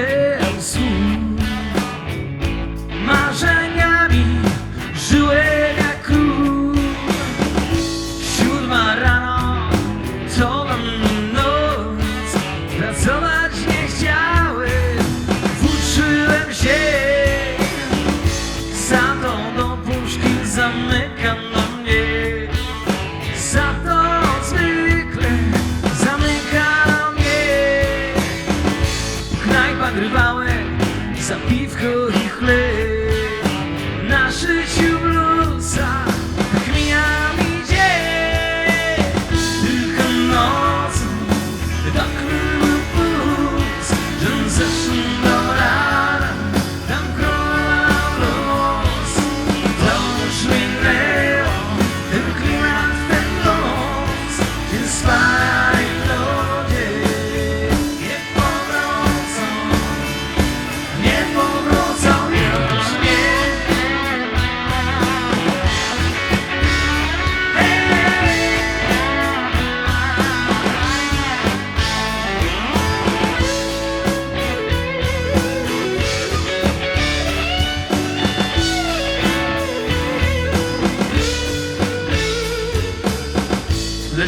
Jezu. Marzeniami żyłem jak król. Siódma rano to mam noc Pracować nie chciałem. Włóczyłem się. Za tą do puszki zamykam nagrywały za piwko i chleb. Na życiu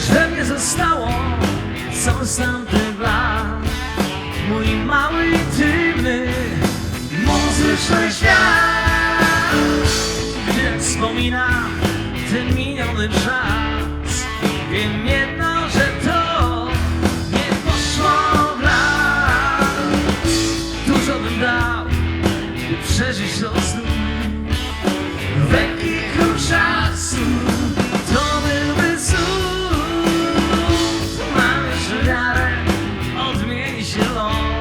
Lecz we mnie zostało Są sam ten blat Mój mały intymny Muzyczny świat. Gdy wspomina Ten miniony czas Wiem jedno along.